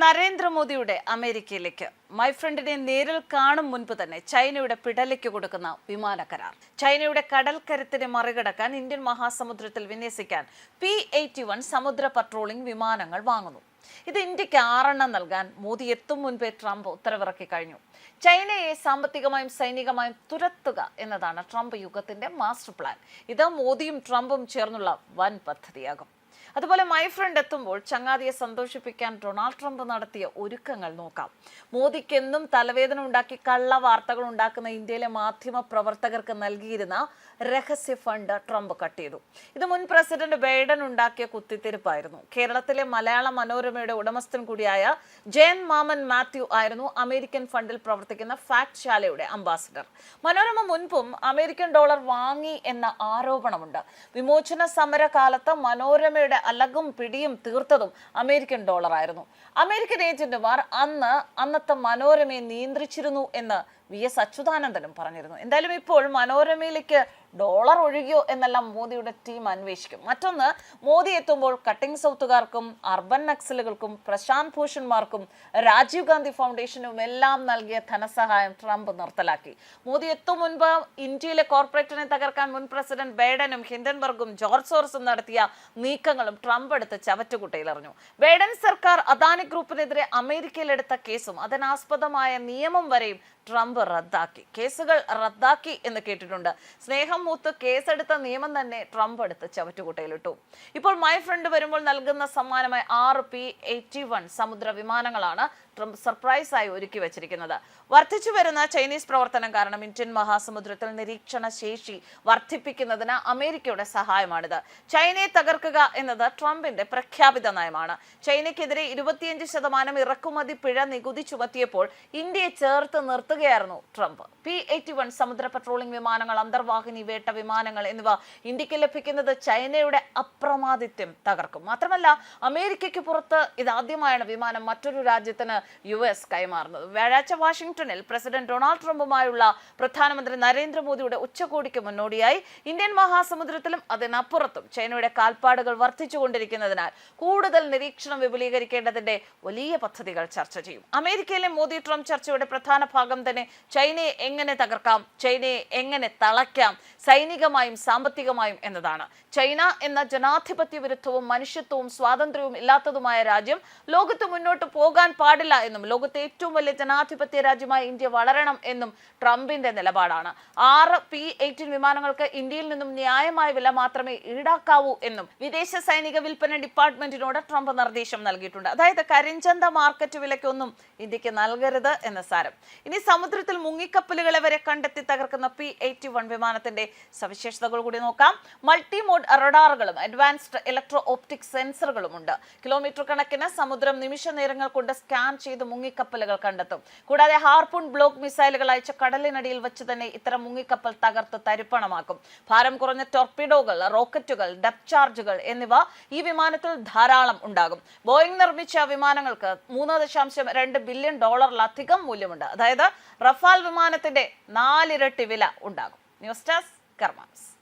നരേന്ദ്രമോദിയുടെ അമേരിക്കയിലേക്ക്. മൈ ഫ്രണ്ടിനെ നേരിൽ കാണും മുൻപ് തന്നെ ചൈനയുടെ പിടലിക്ക് കൊടുക്കുന്ന വിമാന കരാർ. ചൈനയുടെ കടൽക്കരത്തിനെ മറികടക്കാൻ ഇന്ത്യൻ മഹാസമുദ്രത്തിൽ വിന്യസിക്കാൻ പി എയ്റ്റി വൺ സമുദ്ര പട്രോളിംഗ് വിമാനങ്ങൾ വാങ്ങുന്നു. ഇത് ഇന്ത്യയ്ക്ക് ആറെണ്ണം നൽകാൻ മോദി എത്തും മുൻപേ ട്രംപ് ഉത്തരവിറക്കി കഴിഞ്ഞു. ചൈനയെ സാമ്പത്തികമായും സൈനികമായും തുരത്തുക എന്നതാണ് ട്രംപ് യുഗത്തിന്റെ മാസ്റ്റർ പ്ലാൻ ഇത് മോദിയും ട്രംപും ചേർന്നുള്ള വൻ പദ്ധതിയാകും. അതുപോലെ മൈ ഫ്രണ്ട് എത്തുമ്പോൾ ചങ്ങാതിയെ സന്തോഷിപ്പിക്കാൻ ഡൊണാൾഡ് ട്രംപ് നടത്തിയ ഒരുക്കങ്ങൾ നോക്കാം. മോദിക്കെന്നും തലവേദന ഉണ്ടാക്കി കള്ള വാർത്തകൾ ഉണ്ടാക്കുന്ന ഇന്ത്യയിലെ മാധ്യമ പ്രവർത്തകർക്ക് നൽകിയിരുന്ന രഹസ്യ ഫണ്ട് ട്രംപ് കട്ട് ചെയ്തു. ഇത് മുൻ പ്രസിഡന്റ് ബൈഡൻ ഉണ്ടാക്കിയ കുത്തിത്തിരിപ്പായിരുന്നു. കേരളത്തിലെ മലയാള മനോരമയുടെ ഉടമസ്ഥൻ കൂടിയായ ജയൻ മാമൻ മാത്യു ആയിരുന്നു അമേരിക്കൻ ഫണ്ടിൽ പ്രവർത്തിക്കുന്ന ഫാക്ട് ശാലയുടെ അംബാസിഡർ. മനോരമ മുൻപും അമേരിക്കൻ ഡോളർ വാങ്ങി എന്ന ആരോപണമുണ്ട്. വിമോചന സമര സമരകാലത്ത് മനോരമയുടെ അലകും പിടിയും തീർത്തതും അമേരിക്കൻ ഡോളർ ആയിരുന്നു അമേരിക്കൻ ഏജന്റുമാർ അന്ന് അന്നത്തെ മനോരമയെ നിയന്ത്രിച്ചിരുന്നു എന്ന് വി എസ് അച്യുതാനന്ദനും പറഞ്ഞിരുന്നു. എന്തായാലും ഇപ്പോൾ മനോരമയിലേക്ക് ഡോളർ ഒഴുകിയോ എന്നെല്ലാം മോദിയുടെ ടീം അന്വേഷിക്കും. മറ്റൊന്ന് മോദി എത്തുമ്പോൾ കട്ടിംഗ് സൗത്തുകാർക്കും അർബൻ നക്സലുകൾക്കും പ്രശാന്ത് ഭൂഷൺമാർക്കും രാജീവ് ഗാന്ധി ഫൗണ്ടേഷനും എല്ലാം നൽകിയ ധനസഹായം ട്രംപ് നിർത്തലാക്കി. മോദി എത്തും മുൻപ് ഇന്ത്യയിലെ കോർപ്പറേറ്റിനെ തകർക്കാൻ മുൻ പ്രസിഡന്റ് ബൈഡനും ഹിൻഡൻബർഗും ജോർജ് സോർസും നടത്തിയ നീക്കങ്ങളും ട്രംപ് എടുത്ത് ചവറ്റുകുട്ടയിലെറിഞ്ഞു. ബൈഡൻ സർക്കാർ അദാനി ഗ്രൂപ്പിനെതിരെ അമേരിക്കയിലെടുത്ത കേസും അതിനാസ്പദമായ നിയമം വരെയും ട്രംപ് റദ്ദാക്കി. കേസുകൾ റദ്ദാക്കി എന്ന് കേട്ടിട്ടുണ്ട്. സ്നേഹം മൂത്ത് കേസെടുത്ത നിയമം തന്നെ ട്രംപ് എടുത്ത് ചവറ്റുകുട്ടയിലിട്ടു ഇപ്പോൾ മൈ ഫ്രണ്ട് വരുമ്പോൾ നൽകുന്ന സമ്മാനമായി ആറ് പി എയ്റ്റി വൺ സമുദ്ര വിമാനങ്ങളാണ് ട്രംപ് സർപ്രൈസായി ഒരുക്കി വച്ചിരിക്കുന്നത്. വർദ്ധിച്ചു വരുന്ന ചൈനീസ് പ്രവർത്തനം കാരണം ഇന്ത്യൻ മഹാസമുദ്രത്തിൽ നിരീക്ഷണ ശേഷി വർദ്ധിപ്പിക്കുന്നതിന് അമേരിക്കയുടെ സഹായമാണിത്. ചൈനയെ തകർക്കുക എന്നത് ട്രംപിന്റെ പ്രഖ്യാപിത നയമാണ്. ചൈനയ്ക്കെതിരെ ഇരുപത്തിയഞ്ച് ശതമാനം ഇറക്കുമതി പിഴ നികുതി ചുമത്തിയപ്പോൾ ഇന്ത്യയെ ചേർത്ത് നിർത്തുകയായിരുന്നു ട്രംപ്. പി എയ്റ്റി വൺ സമുദ്ര പട്രോളിംഗ് വിമാനങ്ങൾ അന്തർവാഹിനി വേട്ട വിമാനങ്ങൾ എന്നിവ ഇന്ത്യയ്ക്ക് ലഭിക്കുന്നത് ചൈനയുടെ അപ്രമാദിത്യം തകർക്കും. മാത്രമല്ല അമേരിക്കയ്ക്ക് പുറത്ത് ഇതാദ്യമായാണ് വിമാനം മറ്റൊരു രാജ്യത്തിന് യു എസ് കൈമാറുന്നത്. വ്യാഴാഴ്ച വാഷിംഗ്ടണിൽ പ്രസിഡന്റ് ഡൊണാൾഡ് ട്രംപുമായുള്ള പ്രധാനമന്ത്രി നരേന്ദ്രമോദിയുടെ ഉച്ചകോടിക്ക് മുന്നോടിയായി ഇന്ത്യൻ മഹാസമുദ്രത്തിലും അതിനപ്പുറത്തും ചൈനയുടെ കാൽപ്പാടുകൾ വർദ്ധിച്ചുകൊണ്ടിരിക്കുന്നതിനാൽ കൂടുതൽ നിരീക്ഷണം വിപുലീകരിക്കേണ്ടതിന്റെ വലിയ പദ്ധതികൾ ചർച്ച ചെയ്യും. അമേരിക്കയിലെ മോദി ട്രംപ് ചർച്ചയുടെ പ്രധാന ഭാഗം തന്നെ ചൈനയെ എങ്ങനെ തകർക്കാം ചൈനയെ എങ്ങനെ തളയ്ക്കാം സൈനികമായും സാമ്പത്തികമായും എന്നതാണ്. ചൈന എന്ന ജനാധിപത്യ വിരുദ്ധവും മനുഷ്യത്വവും സ്വാതന്ത്ര്യവും ഇല്ലാത്തതുമായ രാജ്യം ലോകത്ത് മുന്നോട്ട് പോകാൻ പാടില്ല എന്നും ലോകത്തെ ഏറ്റവും വലിയ ജനാധിപത്യ രാജ്യമായ ഇന്ത്യ വളരണം എന്നും ട്രംപിന്റെ നിലപാടാണ്. ആറ് പി എയ്റ്റീൻ വിമാനങ്ങൾക്ക് ഇന്ത്യയിൽ നിന്നും ന്യായമായ വില മാത്രമേ ഈടാക്കാവൂ എന്നും വിദേശ സൈനിക വിൽപ്പന ഡിപ്പാർട്ട്മെന്റിനോട് ട്രംപ് നിർദ്ദേശം നൽകിയിട്ടുണ്ട്. അതായത് കരിഞ്ചന്ത മാർക്കറ്റ് വിലയ്ക്കൊന്നും ഇന്ത്യയ്ക്ക് നൽകരുത് എന്ന സാരം. ഇനി സമുദ്രത്തിൽ മുങ്ങിക്കപ്പലുകളെ വരെ കണ്ടെത്തി തകർക്കുന്ന പി എയ്റ്റി വൺ വിമാനത്തിന്റെ സവിശേഷതകൾ കൂടി നോക്കാം. മൾട്ടി മോഡ് റഡാറുകളും അഡ്വാൻസ്ഡ് ഇലക്ട്രോ ഓപ്റ്റിക് സെൻസറുകളും ഉണ്ട് കിലോമീറ്റർ കണക്കിന് സമുദ്രം നിമിഷ നേരങ്ങൾ കൊണ്ട് സ്കാൻ ചെയ്ത് മുങ്ങിക്കപ്പലുകൾ കണ്ടെത്തും. കൂടാതെ ഹാർപൂൺ ബ്ലോക്ക് മിസൈലുകൾ അയച്ച കടലിനടിയിൽ വെച്ച് തന്നെ ഇത്തരം മുങ്ങിക്കപ്പൽ തകർത്ത് തരിപ്പണമാക്കും. ഭാരം കുറഞ്ഞ ടോർപിഡോകൾ റോക്കറ്റുകൾ ഡെപ് ചാർജുകൾ എന്നിവ ഈ വിമാനത്തിൽ ധാരാളം ഉണ്ടാകും. ബോയിങ് നിർമ്മിച്ച വിമാനങ്ങൾക്ക് മൂന്ന് ദശാംശം രണ്ട് ബില്യൺ ഡോളറിലധികം മൂല്യമുണ്ട്. അതായത് റഫാൽ വിമാനത്തിന്റെ നാലിരട്ടി വില ഉണ്ടാകും. News desk karmas